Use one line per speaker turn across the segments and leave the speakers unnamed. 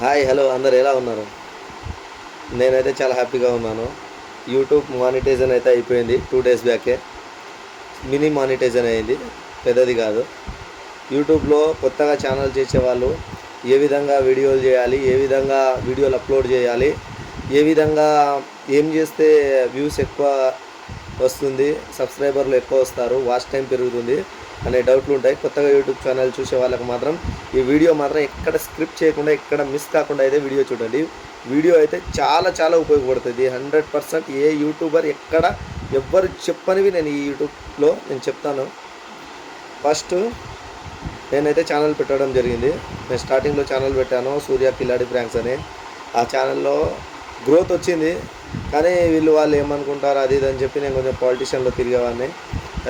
Hi hello అందరు ఎలా ఉన్నారు? నేనైతే చాలా హ్యాపీగా ఉన్నాను. యూట్యూబ్ మానిటైజన్ అయితే అయిపోయింది టూ డేస్ బ్యాకే. మినీ మానిటైజన్ అయింది పెద్దది కాదు. యూట్యూబ్లో కొత్తగా ఛానల్ చేసేవాళ్ళు ఏ విధంగా వీడియోలు చేయాలి ఏ విధంగా వీడియోలు అప్లోడ్ చేయాలి ఏ విధంగా ఏం చేస్తే వ్యూస్ ఎక్కువ వస్తుంది సబ్స్క్రైబర్లు ఎక్కువ వస్తారు వాచ్ టైం పెరుగుతుంది అనే డౌట్లు ఉంటాయి. కొత్తగా యూట్యూబ్ ఛానల్ చూసే వాళ్ళకి మాత్రం ఈ వీడియో మాత్రం ఎక్కడ స్క్రిప్ట్ చేయకుండా ఎక్కడ మిస్ కాకుండా అయితే వీడియో చూడండి. వీడియో అయితే చాలా చాలా ఉపయోగపడుతుంది. హండ్రెడ్ పర్సెంట్ ఏ యూట్యూబర్ ఎక్కడ ఎవ్వరు చెప్పనివి నేను ఈ యూట్యూబ్లో నేను చెప్తాను. ఫస్ట్ నేనైతే ఛానల్ పెట్టడం జరిగింది. నేను స్టార్టింగ్లో ఛానల్ పెట్టాను. సూర్య కిలాడి ప్రాంక్స్ అని. ఆ ఛానల్లో గ్రోత్ వచ్చింది. కానీ వీళ్ళు వాళ్ళు ఏమనుకుంటారు అది ఇది అని చెప్పి నేను కొంచెం పాలిటీషియన్లో తిరిగేవాడిని.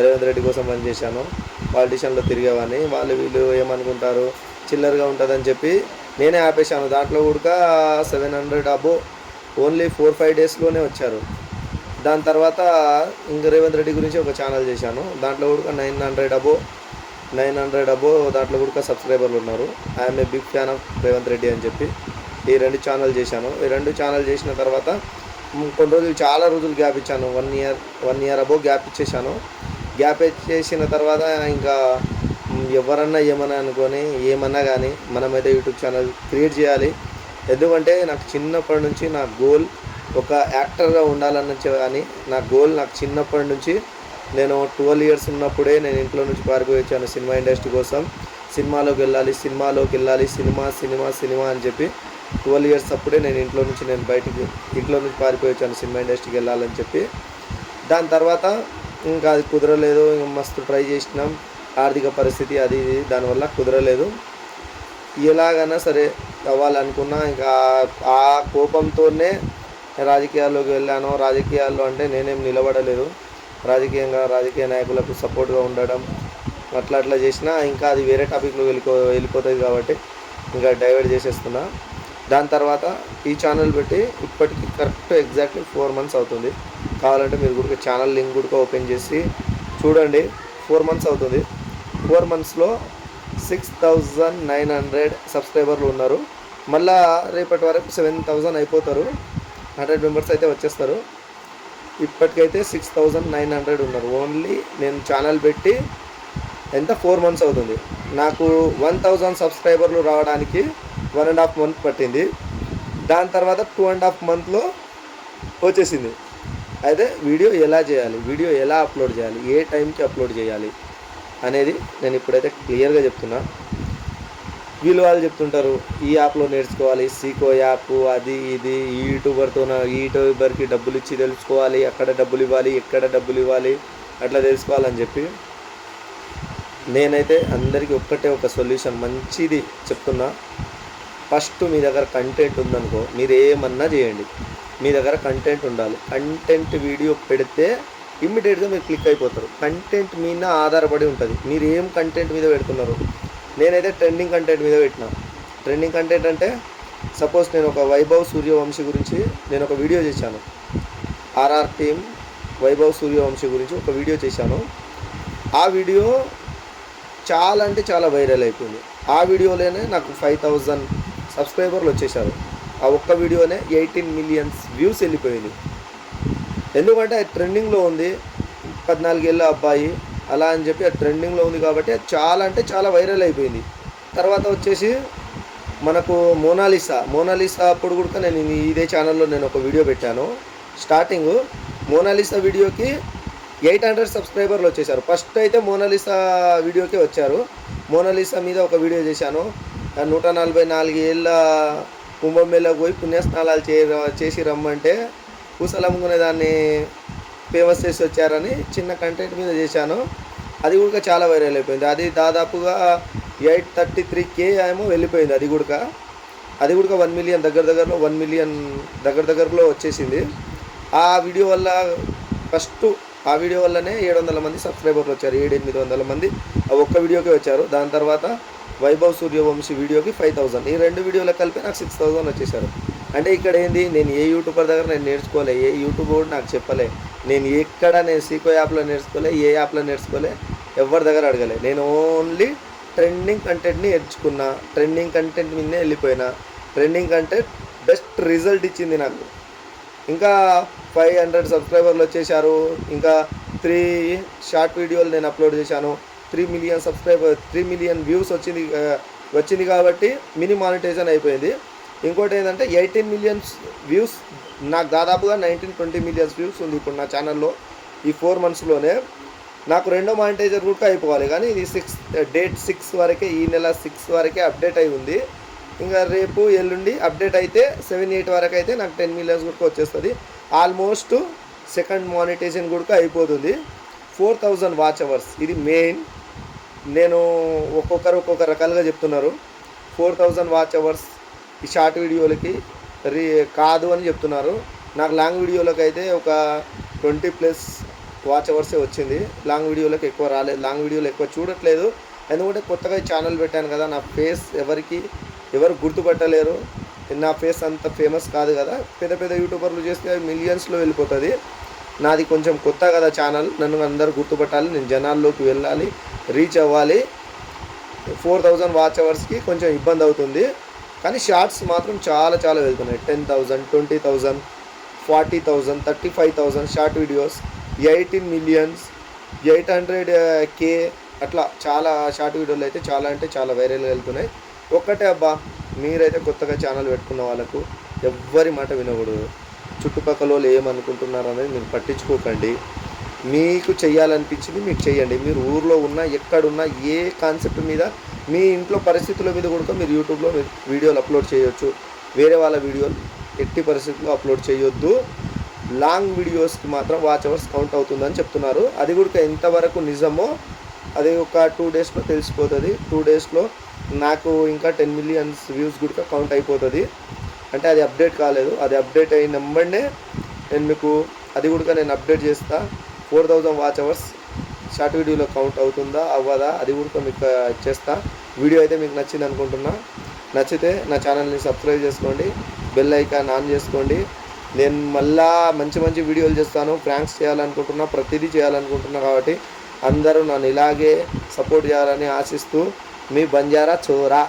రేవంత్ రెడ్డి కోసం పనిచేశాను. పాలిటిషియన్లో తిరిగేవాడిని. వాళ్ళు వీళ్ళు ఏమనుకుంటారు? చిల్లరగా ఉంటుందని చెప్పి నేనే ఆపేశాను. దాంట్లో కూడా seven hundred above only four five డేస్లోనే వచ్చారు. దాని తర్వాత ఇంక రేవంత్ రెడ్డి గురించి ఒక ఛానల్ చేశాను. దాంట్లో కూడా nine hundred above nine hundred above దాంట్లో కూడా సబ్స్క్రైబర్లు ఉన్నారు. I'm a big fan of Revanth Reddy అని చెప్పి ఈ రెండు ఛానల్ చేశాను. ఈ రెండు ఛానల్ చేసిన తర్వాత కొన్ని రోజులు చాలా రోజులు గ్యాప్ ఇచ్చాను. One year one year above gap ఇచ్చేసాను గ్యాప్ చేసిన తర్వాత ఇంకా ఎవరన్నా ఏమన్నా అనుకొని ఏమన్నా కానీ మనమైతే యూట్యూబ్ ఛానల్ క్రియేట్ చేయాలి. ఎందుకంటే నాకు చిన్నప్పటి నుంచి నా గోల్ ఒక యాక్టర్గా ఉండాలని అని నా గోల్ నాకు చిన్నప్పటి నుంచి నేను ట్వెల్వ్ ఇయర్స్ ఉన్నప్పుడే నేను ఇంట్లో నుంచి పారిపోయి వచ్చాను సినిమా ఇండస్ట్రీ కోసం. సినిమాలోకి వెళ్ళాలి సినిమాలోకి వెళ్ళాలి సినిమా సినిమా సినిమా అని చెప్పి ట్వెల్వ్ ఇయర్స్ అప్పుడే నేను ఇంట్లో నుంచి నేను బయటికి ఇంట్లో నుంచి పారిపోయి వచ్చాను సినిమా ఇండస్ట్రీకి వెళ్ళాలని చెప్పి. దాని తర్వాత ఇంకా అది కుదరలేదు మస్తు ట్రై చేసినాం. ఆర్థిక పరిస్థితి అది ఇది దానివల్ల కుదరలేదు. ఎలాగైనా సరే అవ్వాలనుకున్నా ఇంకా ఆ కోపంతోనే రాజకీయాల్లోకి వెళ్ళాను. రాజకీయాల్లో అంటే నేనేం నిలబడలేదు. రాజకీయంగా రాజకీయ నాయకులకు సపోర్ట్గా ఉండడం అట్లా అట్లా చేసినా ఇంకా అది వేరే టాపిక్లో వెళ్ళిపో వెళ్ళిపోతుంది కాబట్టి ఇంకా డైవర్ట్ చేసేస్తున్నా. దాని తర్వాత ఈ ఛానల్ పెట్టి ఇప్పటికి కరెక్ట్ ఎగ్జాక్ట్లీ ఫోర్ మంత్స్ అవుతుంది. కావాలంటే మీరు కూడా ఛానల్ లింక్ కూడా ఓపెన్ చేసి చూడండి. ఫోర్ మంత్స్ అవుతుంది. ఫోర్ మంత్స్లో సిక్స్ థౌజండ్ నైన్ హండ్రెడ్ సబ్స్క్రైబర్లు ఉన్నారు. మళ్ళా రేపటి వరకు సెవెన్ థౌజండ్ అయిపోతారు. హండ్రెడ్ మెంబర్స్ అయితే వచ్చేస్తారు. ఇప్పటికైతే సిక్స్ థౌజండ్ నైన్ హండ్రెడ్ ఉన్నారు. ఓన్లీ నేను ఛానల్ పెట్టి ఎంత? ఫోర్ మంత్స్ అవుతుంది. నాకు వన్ థౌజండ్ సబ్స్క్రైబర్లు రావడానికి వన్ అండ్ హాఫ్ మంత్ పట్టింది. దాని తర్వాత టూ అండ్ హాఫ్ మంత్లో వచ్చేసింది. అయితే వీడియో ఎలా చేయాలి? వీడియో ఎలా అప్లోడ్ చేయాలి? ఏ టైంకి అప్లోడ్ చేయాలి? అనేది నేను ఇప్పుడైతే క్లియర్గా చెప్తున్నా. వీళ్ళు వాళ్ళు చెప్తుంటారు ఈ యాప్లో నేర్చుకోవాలి సీకో యాప్ అది ఇది ఈ యూట్యూబర్తో ఈ యూట్యూబర్కి డబ్బులు ఇచ్చి తెలుసుకోవాలి అక్కడ డబ్బులు ఇవ్వాలి ఎక్కడ డబ్బులు ఇవ్వాలి అట్లా తెలుసుకోవాలని చెప్పి నేనైతే అందరికీ ఒక్కటే ఒక సొల్యూషన్ మంచిది చెప్తున్నా. ఫస్ట్ మీ దగ్గర కంటెంట్ ఉందనుకో మీరు ఏమన్నా చేయండి. మీ దగ్గర కంటెంట్ ఉండాలి. కంటెంట్ వీడియో పెడితే ఇమ్మీడియట్గా మీరు క్లిక్ అయిపోతారు. కంటెంట్ మీద ఆధారపడి ఉంటుంది. మీరు ఏం కంటెంట్ మీద పెడుతున్నారు? నేనైతే ట్రెండింగ్ కంటెంట్ మీద పెట్టిన. ట్రెండింగ్ కంటెంట్ అంటే సపోజ్ నేను ఒక వైభవ్ సూర్యవంశీ గురించి నేను ఒక వీడియో చేశాను. ఆర్ఆర్ టీమ్ వైభవ్ సూర్యవంశీ గురించి ఒక వీడియో చేశాను. ఆ వీడియో చాలా అంటే చాలా వైరల్ అయిపోయింది. ఆ వీడియోలోనే నాకు ఫైవ్ థౌజండ్ సబ్స్క్రైబర్లు వచ్చేసారు ఆ ఒక్క వీడియోనే ఎయిటీన్ మిలియన్స్ వ్యూస్ వెళ్ళిపోయింది ఎందుకంటే అది ట్రెండింగ్లో ఉంది. పద్నాలుగేళ్ళ అబ్బాయి అలా అని చెప్పి అది ట్రెండింగ్లో ఉంది కాబట్టి అది చాలా అంటే చాలా వైరల్ అయిపోయింది. తర్వాత వచ్చేసి మనకు మోనాలిసా. మోనాలిసా అప్పుడు కూడా నేను ఇదే ఛానల్లో నేను ఒక వీడియో పెట్టాను. స్టార్టింగ్ మోనాలిసా వీడియోకి ఎయిట్ హండ్రెడ్ సబ్స్క్రైబర్లు వచ్చేసారు. ఫస్ట్ అయితే మోనాలిసా వీడియోకే వచ్చారు. మోనాలిసా మీద ఒక వీడియో చేశాను. నూట నలభై నాలుగు ఏళ్ళ కుంభమేళకు పోయి పుణ్యస్నానాలు చే చేసి రమ్మంటే పూసలమ్ముకునే దాన్ని ఫేమస్ చేసి వచ్చారని చిన్న కంటెంట్ మీద చేశాను. అది కూడా చాలా వైరల్ అయిపోయింది. అది దాదాపుగా ఎయిట్ థర్టీ త్రీ కే ఏమో వెళ్ళిపోయింది అది కూడా. అది కూడా వన్ మిలియన్ దగ్గర దగ్గరలో వన్ మిలియన్ దగ్గర దగ్గరలో వచ్చేసింది. ఆ వీడియో వల్ల ఫస్ట్ ఆ వీడియో వల్లనే ఏడు వందల మంది సబ్స్క్రైబర్లు వచ్చారు. ఏడు ఎనిమిది వందల మంది ఆ ఒక్క వీడియోకే వచ్చారు. దాని తర్వాత వైభవ్ సూర్యవంశీ వీడియోకి ఫైవ్ థౌసండ్ ఈ రెండు వీడియోలు కలిపి నాకు సిక్స్ థౌసండ్ వచ్చేసారు అంటే ఇక్కడ ఏంది? నేను ఏ యూట్యూబర్ దగ్గర నేను నేర్చుకోలే ఏ యూట్యూబ్ కూడా నాకు చెప్పలే. నేను ఎక్కడ నేను సీకో యాప్లో నేర్చుకోలే ఏ యాప్లో నేర్చుకోలే ఎవరి దగ్గర అడగలే. నేను ఓన్లీ ట్రెండింగ్ కంటెంట్ని నేర్చుకున్నా ట్రెండింగ్ కంటెంట్ మీదనే వెళ్ళిపోయినా. ట్రెండింగ్ కంటే బెస్ట్ రిజల్ట్ ఇచ్చింది నాకు. ఇంకా ఫైవ్ హండ్రెడ్ సబ్స్క్రైబర్లు వచ్చేసారు ఇంకా త్రీ షార్ట్ వీడియోలు నేను అప్లోడ్ చేశాను. Three million subscriber three million views వచ్చింది వచ్చింది కాబట్టి మినీ మానిటైజేషన్ అయిపోయింది. ఇంకోటి ఏంటంటే ఎయిటీన్ మిలియన్స్ వ్యూస్ నాకు దాదాపుగా నైన్టీన్ ట్వంటీ మిలియన్స్ వ్యూస్ ఉంది ఇప్పుడు నా ఛానల్లో ఈ ఫోర్ మంత్స్లోనే. నాకు రెండో మానిటైజర్ కూడా అయిపోవాలి కానీ ఇది సిక్స్ డేట్ సిక్స్ వరకే ఈ నెల సిక్స్ వరకే అప్డేట్ అయి ఉంది. ఇంకా రేపు ఎల్లుండి అప్డేట్ అయితే సెవెన్ ఎయిట్ వరకు అయితే నాకు టెన్ మిలియన్స్ కూడా వచ్చేస్తుంది. ఆల్మోస్ట్ సెకండ్ మానిటైజేషన్ కూడా అయిపోతుంది. ఫోర్ థౌజండ్ వాచ్ అవర్స్ ఇది మెయిన్. నేను ఒక్కొక్కరు ఒక్కొక్క రకాలుగా చెప్తున్నారు. ఫోర్ థౌజండ్ వాచ్ అవర్స్ ఈ షార్ట్ వీడియోలకి రీ కాదు అని చెప్తున్నారు. నాకు లాంగ్ వీడియోలకు అయితే ఒక ట్వంటీ ప్లస్ వాచ్ అవర్సే వచ్చింది. లాంగ్ వీడియోలకు ఎక్కువ రాలేదు. లాంగ్ వీడియోలు ఎక్కువ చూడట్లేదు. ఎందుకంటే కొత్తగా ఛానల్ పెట్టాను కదా నా ఫేస్ ఎవరికి ఎవరు గుర్తుపట్టలేరు. నా ఫేస్ అంత ఫేమస్ కాదు కదా. పెద్ద పెద్ద యూట్యూబర్లు చేస్తే మిలియన్స్లో వెళ్ళిపోతుంది. నాది కొంచెం కొత్త కదా ఛానల్. నన్ను అందరు గుర్తుపట్టాలి. నేను జనాల్లోకి వెళ్ళాలి. రీచ్ అవ్వాలి. ఫోర్ థౌజండ్ వాచ్ అవర్స్కి కొంచెం ఇబ్బంది అవుతుంది. కానీ షార్ట్స్ మాత్రం చాలా చాలా వెళ్తున్నాయి. Ten thousand twenty thousand forty thousand thirty five thousand short videos eighteen millions eight hundred K అట్లా చాలా షార్ట్ వీడియోలు అయితే చాలా అంటే చాలా వైరల్ వెళ్తున్నాయి. ఒక్కటే అబ్బా మీరైతే కొత్తగా ఛానల్ పెట్టుకున్న వాళ్ళకు ఎవ్వరి మాట వినకూడదు. చుట్టుపక్కల వాళ్ళు ఏమనుకుంటున్నారు అనేది మీరు పట్టించుకోకండి. మీకు చేయాలనిపించింది మీకు చేయండి మీరు ఊర్లో ఉన్నా ఎక్కడున్నా ఏ కాన్సెప్ట్ మీద మీ ఇంట్లో పరిస్థితుల మీద కూడా మీరు యూట్యూబ్లో మీరు వీడియోలు అప్లోడ్ చేయొచ్చు. వేరే వాళ్ళ వీడియోలు ఎట్టి పరిస్థితుల్లో అప్లోడ్ చేయొద్దు. లాంగ్ వీడియోస్కి మాత్రం వాచ్ అవర్స్ కౌంట్ అవుతుందని చెప్తున్నారు. అది కూడా ఎంతవరకు నిజమో అది ఒక టూ డేస్లో తెలిసిపోతుంది. టూ డేస్లో నాకు ఇంకా టెన్ మిలియన్స్ వ్యూస్ కూడా కౌంట్ అయిపోతుంది. అంటే అది అప్డేట్ కాలేదు. అది అప్డేట్ అయిన వెంబడే నేను మీకు అది కూడా నేను అప్డేట్ చేస్తాను four thousand watch hours short వీడియోలో కౌంట్ అవుతుందా అవ్వదా అది కూడా మీకు చేస్తా. వీడియో అయితే మీకు నచ్చింది అనుకుంటున్నా. నచ్చితే నా ఛానల్ని సబ్స్క్రైబ్ చేసుకోండి బెల్ ఐకాన్ ఆన్ చేసుకోండి. నేను మళ్ళా మంచి మంచి వీడియోలు చేస్తాను ప్రాంక్స్ చేయాలనుకుంటున్నా ప్రతిదీ చేయాలనుకుంటున్నా కాబట్టి అందరూ నన్ను ఇలాగే సపోర్ట్ చేయాలని ఆశిస్తూ మీ బంజారా చోరా.